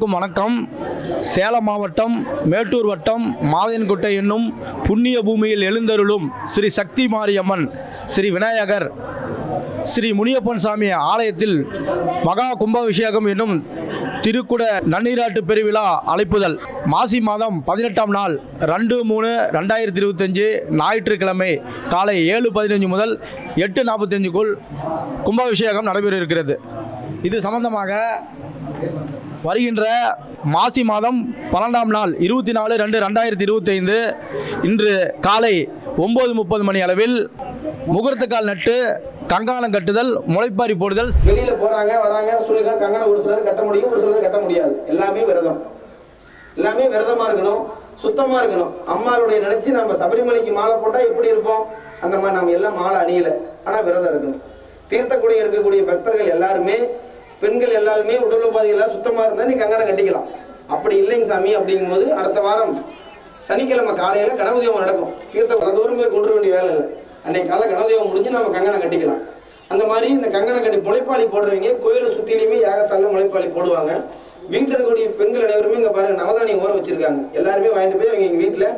அனைவருக்கும் வணக்கம். சேலம் மாவட்டம் மேட்டூர் வட்டம் மாதன்குட்டை என்னும் புண்ணிய பூமியில் எழுந்தருளும் ஸ்ரீ சக்தி மாரியம்மன் ஸ்ரீ விநாயகர் ஸ்ரீ முனியப்பன் சாமி ஆலயத்தில் மகா கும்பாபிஷேகம் என்னும் திருக்குட நன்னீராட்டு பெருவிழா அழைப்புதல். மாசி மாதம் பதினெட்டாம் நாள் ரெண்டு மூணு ரெண்டாயிரத்தி இருபத்தஞ்சு ஞாயிற்றுக்கிழமை காலை ஏழு பதினஞ்சு முதல் எட்டு நாற்பத்தஞ்சுக்குள் கும்பாபிஷேகம் நடைபெற இருக்கிறது. இது சம்பந்தமாக வருகின்ற மாசி மாதம் பன்னெண்டாம் நாள் இருபத்தி நாலு ரெண்டு ரெண்டாயிரத்தி இருபத்தைந்து இன்று காலை ஒம்பது முப்பது மணி அளவில் முகூர்த்தக்கால் நட்டு கங்காணம் கட்டுதல் முளைப்பாரி போடுதல். வெளியில போறாங்க வராங்க சொல்லுங்க கங்கணம் ஒரு சிலர் கட்ட முடியும் ஒரு சிலர் கட்ட முடியாது. எல்லாமே விரதம். எல்லாமே விரதமா இருக்கணும் சுத்தமா இருக்கணும். அம்மாளுடைய நினைச்சு நம்ம சபரிமலைக்கு மாலை போட்டா எப்படி இருப்போம்? அந்த மாதிரி நம்ம எல்லாம் மாலை அணியல. ஆனா விரதம் இருக்கணும். தீர்த்தக்குடி எடுக்கக்கூடிய பக்தர்கள் எல்லாருமே பெண்கள் எல்லாருமே உடல் உபாதி எல்லாம் சுத்தமா இருந்தா நீ கங்கணம் கட்டிக்கலாம். அப்படி இல்லைங்க சாமி அப்படிங்கும்போது அடுத்த வாரம் சனிக்கிழமை காலையில கனவுதேவம் நடக்கும். தீர்த்த தூரம் போய் கொண்டு வர வேண்டிய வேலை இல்லை. அன்னைக்கு காலை கனவுதேவம் முடிஞ்சு நம்ம கங்கணம் கட்டிக்கலாம். அந்த மாதிரி இந்த கங்கணம் கட்டி முளைப்பாளி போடுறவங்க கோயிலை சுத்திலையுமே ஏகசாலம் முளைப்பாளி போடுவாங்க. வீட்டில் இருக்கக்கூடிய பெண்கள் அனைவருமே இங்கே பாருங்க நவதானியம் ஊற வச்சிருக்காங்க. எல்லாருமே வாங்கிட்டு போய் அவங்க எங்கள் வீட்டில்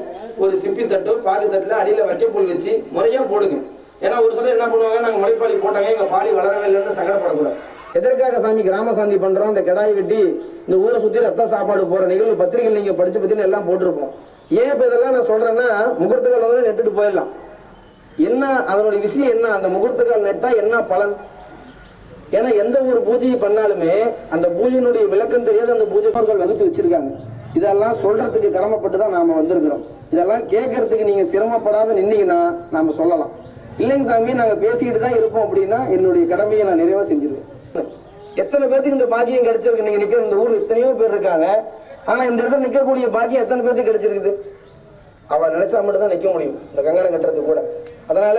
ஒரு சிப்பி தட்டோ பாக்கு தட்டுல அடியில புல் வச்சு முறையாக போடுங்க. ஏன்னா ஒரு சிலர் என்ன பண்ணுவாங்க நாங்கள் முளைப்பாளி போட்டாங்க எங்கள் பாடி வளரவே இல்லைன்னு சங்கடப்படக்கூடாது. எதற்காக சாமி கிராம சாந்தி பண்றோம்? இந்த கிடாய் வெட்டி இந்த ஊரை சுத்தி ரத்த சாப்பாடு போற நிகழ்வு பத்திரிகை நீங்க படிச்சு பத்தின எல்லாம் போட்டிருப்போம். ஏன் இப்ப இதெல்லாம் நான் சொல்றேன்னா முகூர்த்தங்கள் வந்து நெட்டுட்டு போயிடலாம். என்ன அதனுடைய விஷயம் என்ன? அந்த முகூர்த்தக்கால் நெட்டா என்ன பலன்? ஏன்னா எந்த ஒரு பூஜையை பண்ணாலுமே அந்த பூஜையினுடைய விளக்கம் தெரியாத அந்த பூஜைகள் வகுத்து வச்சிருக்காங்க. இதெல்லாம் சொல்றதுக்கு கடமைப்பட்டு தான் நாம வந்திருக்கிறோம். இதெல்லாம் கேட்கறதுக்கு நீங்க சிரமப்படாத நின்னீங்கன்னா நாம சொல்லலாம். இல்லைங்க சாமி நாங்க பேசிக்கிட்டு தான் இருப்போம் அப்படின்னா என்னுடைய கடமையை நான் நிறைவா செஞ்சிருவேன். எத்தனை பேருக்கு இந்த பாக்கியம் கிடைச்சிருக்கு? நீங்க நிக்கிற இந்த ஊர் எத்தனையோ பேர் இருக்காங்க. ஆனா இந்த இடத்துல நிக்கக்கூடிய பாக்கியம் எத்தனை பேருக்கு கிடைச்சிருக்குது? அவள் நினைச்சா மட்டும் தான் நிக்க முடியும். இந்த கங்கணம் கட்டுறது கூட. அதனால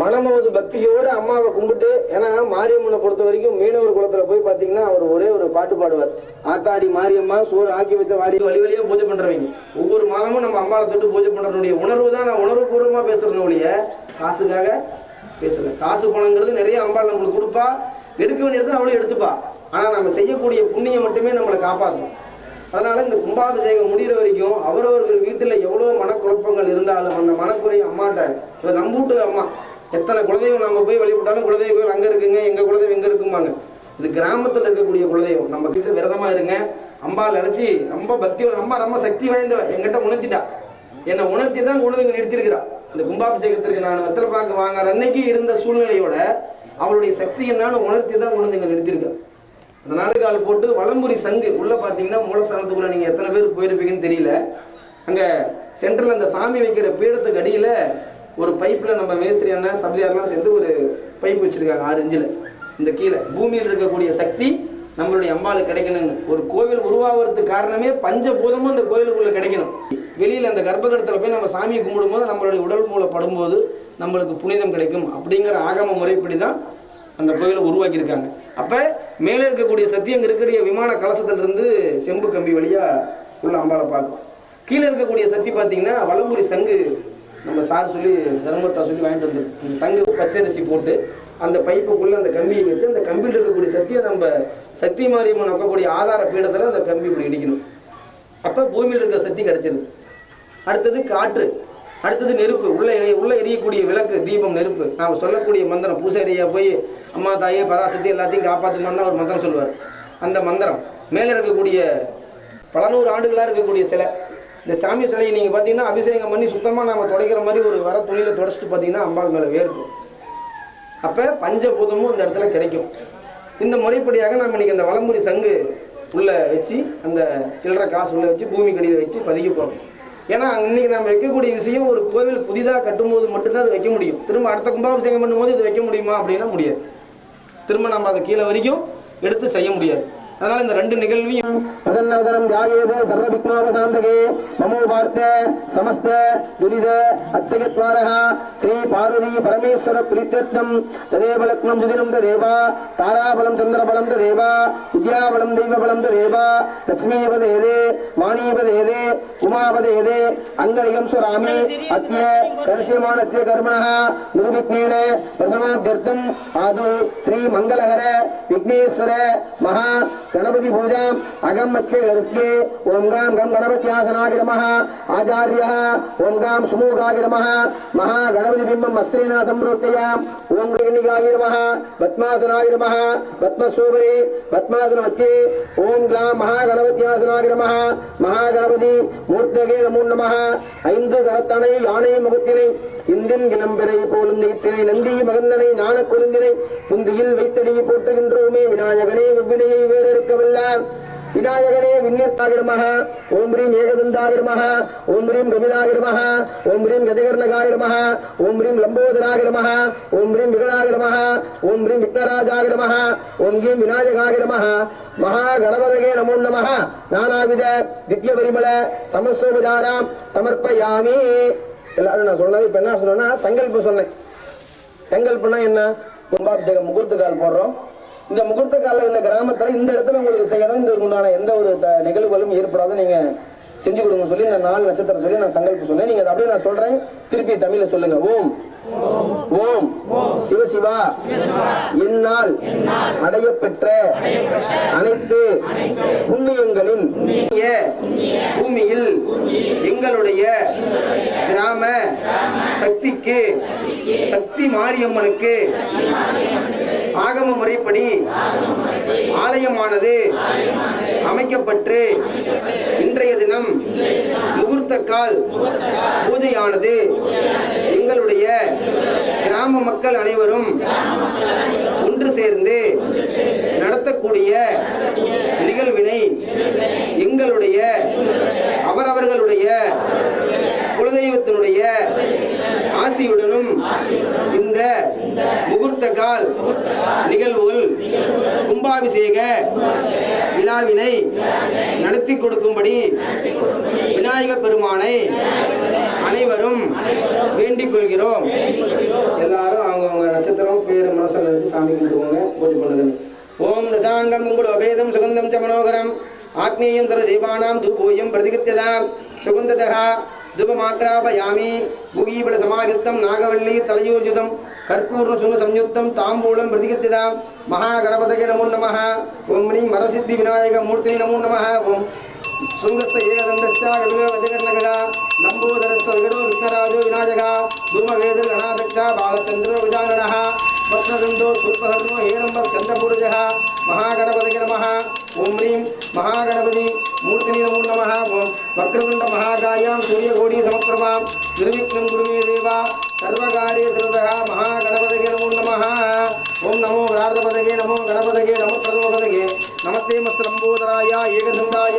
மனமாவது பக்தியோடு அம்மாவை கும்பிட்டு ஏன்னா மாரியம்மனை பொறுத்த வரைக்கும் மீனவர் குளத்துல போய் பாத்தீங்கன்னா அவர் ஒரே ஒரு பாட்டு பாடுவார். ஆத்தாடி மாரியம்மா சோறு ஆக்கி வச்ச வாடி வழி வழியா பூஜை பண்றவங்க. ஒவ்வொரு மாதமும் நம்ம அம்மாவை தொட்டு பூஜை பண்றதுடைய உணர்வு தான் நான் உணர்வு பூர்வமா பேசுறேன் ஒழிய காசுக்காக பேசுறேன். காசு பணங்கிறது நிறைய அம்பாள் நம்மளுக்கு கொடுப்பா. எடுக்க வேண்டிய இடத்துல அவளும் எடுத்துப்பா. ஆனால் நம்ம செய்யக்கூடிய புண்ணியம் மட்டுமே நம்மளை காப்பாற்றும் அதனால இந்த கும்பாபிஷேகம் முடிகிற வரைக்கும் அவரவர்கள் வீட்டில் எவ்வளோ மனக்குழப்பங்கள் இருந்தாலும் அந்த மனக்குறை அம்மாட்ட இப்போ நம்ம வீட்டு அம்மா எத்தனை குலதெய்வம் நம்ம போய் வழிபட்டாலும் குலதெய்வ கோயில் இருக்குங்க எங்கள் குலதெய்வம் எங்கே இருக்குமாங்க இது கிராமத்தில் இருக்கக்கூடிய குலதெய்வம். நம்ம வீட்டில் விரதமாக இருங்க. அம்பாள் நினச்சி ரொம்ப பக்தியோட அம்மா ரொம்ப சக்தி வாய்ந்தவ எங்கிட்ட உணர்த்திட்டா. என்னை உணர்த்தி தான் கொண்டு வந்து நிறுத்திருக்கிறா இந்த கும்பாபிஷேகத்திற்கு நான் வெத்தலை பார்க்க வாங்குற அன்னைக்கு இருந்த சூழ்நிலையோட அவளுடைய சக்தி என்னன்னு உணர்த்தி தான் கொண்டு நீங்கள் இங்க அந்த நாலு கால் போட்டு வலம்புரி சங்கு உள்ளே பார்த்தீங்கன்னா மூலஸ்தானத்துக்குள்ள நீங்கள் எத்தனை பேர் போயிருப்பீங்கன்னு தெரியல. அங்கே சென்டரில் அந்த சாமி வைக்கிற பீடத்துக்கு அடியில் ஒரு பைப்பில் நம்ம மேஸ்திரி அண்ணன் சப்தியாரெலாம் சேர்ந்து ஒரு பைப் வச்சிருக்காங்க ஆறு இஞ்சில். இந்த கீழே. பூமியில் இருக்கக்கூடிய சக்தி நம்மளுடைய அம்பாளுக்கு கிடைக்கணும்னு. ஒரு கோவில் உருவாகிறதுக்கு காரணமே பஞ்சபூதமும் அந்த கோயிலுக்குள்ள கிடைக்கணும். வெளியில் அந்த கர்ப்பகடத்தில் போய் நம்ம சாமியை கும்பிடும்போது நம்மளுடைய உடல் மூலம் படும்போது நம்மளுக்கு புனிதம் கிடைக்கும் அப்படிங்கிற ஆகம முறைப்படி தான் அந்த கோயிலை உருவாக்கியிருக்காங்க. அப்போ மேலே இருக்கக்கூடிய சக்தி இருக்கக்கூடிய விமான கலசத்திலிருந்து செம்பு கம்பி வழியாக உள்ள அம்பாளை பார்க்கும் கீழே இருக்கக்கூடிய சக்தி பார்த்தீங்கன்னா வலம்புரி சங்கு நம்ம சார் சொல்லி தர்மத்தா சொல்லி வாங்கிட்டு வந்து சங்கு பச்சரிசி போட்டு அந்த பைப்புக்குள்ளே அந்த கம்பியை வச்சு அந்த கம்பியில் இருக்கக்கூடிய சக்தியை நம்ம சக்தி மாரியம்மன் வைக்கக்கூடிய ஆதார பீடத்தில் அந்த கம்பி இப்படி இடிக்கணும். அப்போ பூமியில் இருக்கிற சக்தி கிடைச்சிருது. அடுத்தது காற்று. அடுத்தது நெருப்பு. உள்ள எரிய உள்ள எரியக்கூடிய விளக்கு தீபம் நெருப்பு. நாம் சொல்லக்கூடிய மந்திரம். பூசாரியா போய் அம்மா தாயே பராசக்தி எல்லாத்தையும் காப்பாற்றுமான்னு ஒரு மந்திரம் சொல்லுவார். அந்த மந்திரம். மேலே இருக்கக்கூடிய பல நூறு ஆண்டுகளாக இருக்கக்கூடிய சிலை. இந்த சாமி சிலையை நீங்கள் பார்த்தீங்கன்னா அபிஷேகம் பண்ணி சுத்தமாக நாம் துடைக்கிற மாதிரி ஒரு வர துணியில் துடைச்சிட்டு பார்த்தீங்கன்னா அம்பாள் மேலே வேர்க்கும். அப்போ பஞ்சபூதமும் இந்த இடத்துல கிடைக்கும். இந்த முறைப்படியாக நாம் இன்னைக்கு அந்த வலம்புரி சங்கு உள்ளே வச்சு அந்த சில்லறை காசு உள்ளே வச்சு பூமி கடியில் வச்சு பதிக்க போகிறோம் ஏன்னா இன்னைக்கு நம்ம வைக்கக்கூடிய விஷயம் ஒரு கோவில் புதிதாக கட்டும்போது மட்டும்தான் அது வைக்க முடியும். திரும்ப அடுத்த கும்பாபிஷேகம் பண்ணும்போது இது வைக்க முடியுமா அப்படின்னா முடியாது. திரும்ப நம்ம அதை கீழே வரைக்கும் எடுத்து செய்ய முடியாது. அதனால இந்த ரெண்டு நிகழ்வையும் பிரதன்னவதனம் தியாகேது சர்வவிக்னோபசாந்தகே மமோ பார்த்த சமஸ்த துரித அத்தகத்வாரகா ஸ்ரீ பார்வதி பரமேஸ்வர பிரீத்தியர்த்தம் ததேபலக்னம் சுதினம் ததேவா தாராபலம் சந்திரபலம் ததேவா வித்யாபலம் தெய்வபலம் ததேவா லக்ஷ்மீவ தேதே வாணீவ தேதே உமாவ தேதே அங்கரிகம் சுராமி அத்திய கரசியமானஸ்ய கர்மணா நிர்விக்னேன பிரசமாப்தியர்த்தம் ஆது ஸ்ரீ மங்களகர விக்னேஸ்வர மகா गणपति पूजाम् अगम मत्स्य गर्गे ओम गाम गम गणपत्यासनाय नमः आचार्यः ओम गाम सुमुखाय नमः महागणपति बिम्बं वस्त्रेण संप्रोक्तयाम् ओम गणिकाय नमः पद्मासनाय नमः पद्मस्वरे पद्मासन मध्ये ओम ग्लाम महागणपत्यासनाय नमः महागणपति மூர்த்தகே நமோ நமः ஐந்து கரத்தனை யானை முகத்தினை இந்தின் இளம்பிறை போலும் நீட்டினை நந்தி மகந்தனை ஞான கொழுந்தினை புந்தியில் வைத்தடி போற்றுகின்றோமே விநாயகனே விவினையை வேறறுக்கவல்லார் விநாயகனே விண்ணிற்காகிரமः ஓம் ரீம் ஏகதந்தாகிரமः ஓம் ரீம் கபிலாகிரமः ஓம் ரீம் கஜகர்ணகாகிரமः ஓம் ரீம் லம்போதராகிரமः ஓம் ரீம் விகடாகிரமः ஓம் ரீம் விக்னராஜாகிரமः ஓம் கீம் விநாயகாகிடமாக. மகா கணபதகே நமோ நமः நானாவித திவ்ய பரிமள சமஸ்தோபசாராம் சமர்ப்பயாமி. எல்லாரும் நான் சொன்னது இப்ப என்ன சொன்னேன்னா சங்கல்பம் சொன்னேன். சங்கல்பம்னா என்ன? கும்பாபிஷேகம் முகூர்த்த கால் போடுறோம். இந்த முகூர்த்த கால இந்த கிராமத்துல இந்த இடத்துல உங்களுக்கு செய்யணும் இந்த உண்டான எந்த ஒரு த- நிகழ்வுகளும் ஏற்படாத நீங்க செஞ்சு கொடுங்க சொல்லி இந்த நாலு நட்சத்திரம் சொல்லி நான் சங்கல்பம் சொன்னேன். நீங்க அதை அப்படியே நான் சொல்றேன். திருப்பி தமிழ்ல சொல்லுங்க. ஓம். ஓம். சிவ சிவா. என்னால் அடையப்பெற்ற அனைத்து புண்ணியங்களின் பூமியில் எங்களுடைய கிராம சக்திக்கு சக்தி மாரியம்மனுக்கு ஆகம முறைப்படி ஆலயமானது அமைக்கப்பட்டு இன்றைய தினம் முகூர்த்த கால் பூஜையானது. எங்களுடைய கிராம மக்கள் அனைவரும் ஒன்று சேர்ந்து நடத்தக்கூடிய நிகழ்வினை எங்களுடைய அவரவர்களுடைய குலதெய்வத்தினுடைய ஆசியுடனும் இந்த கால் நிகழ்வுள் கும்பாபிஷேக விழாவினை நடத்தி கொடுக்கும்படி விநாயக பெருமானை அனைவரும் வேண்டிக் கொள்கிறோம். எல்லாரும் அவங்கவுங்க நட்சத்திரம் பேர் மனசில் வச்சு சாமி கும்பிடுவாங்க. பூஜை பண்ணுங்க ஓம் ரசாங்கம் உங்கள் அபேதம் சுகந்தம் ச மனோகரம். ஆக்னேயம் தர தேவானாம் தூபோயம் பிரதிகிருத்ததாம் சுகந்ததா துபமாக்ராபயாமி புகீபல சமாகிருத்தம் நாகவல்லி தலையூர்ஜுதம் கற்பூர்ண சுன சம்யுக்தம் தாம்பூலம் பிரதிகிருத்தியதாம் மகாகணபதகே நமோ நமः ஓம் ரீம் வரசித்தி விநாயக மூர்த்தி நமோ நமः ஓம் ಶೃಂಗಸ್ಥ ಏಕದಂಡಸ್ಥ ಜಗನ್ಮಗದ ಲಂಬೋದರಸ್ಥ ವಿಗಡೋ ವಿಘ್ನರಾಜೋ ವಿನಾಯಕ ಧೂಮವೇದ್ರ ಗಣಾಧಕ್ಷ ಬಾಲಚಂದ್ರ ವಿಜಾನನಃ ವಸ್ತ್ರದಂಡೋ ಪುಷ್ಪಹರ್ಣೋ ಹೇರಂಬ ಸ್ಕಂದಪೂರ್ಜ ಮಹಾಗಣಪತಿಗೆ ನಮಃ ಓಂ ಹ್ರೀಂ ಮಹಾಗಣಪತಿ ಮೂರ್ತಿನಿ ನಮೋ ನಮಃ ವಕ್ರತುಂಡ ಮಹಾಕಾಯಾಂ ಸೂರ್ಯಗೋಡಿ ಸಮಪ್ರಭಾಂ ನಿರ್ವಿಘ್ನಂ ಗುರುಮೇ ದೇವ ಸರ್ವಕಾರ್ಯ ಸರ್ವತಃ ಮಹಾಗಣಪತಿಗೆ ನಮೋ ನಮಃ ಓಂ ನಮೋ ವ್ರಾರ್ಧಪದಗೆ ನಮೋ ಗಣಪತಿಗೆ ನಮೋ ಸರ್ವಪದಗೆ ನಮಸ್ತೆ ಮಸ್ತ್ರಂಬೋದರಾಯ ಏಕದಂಡಾಯ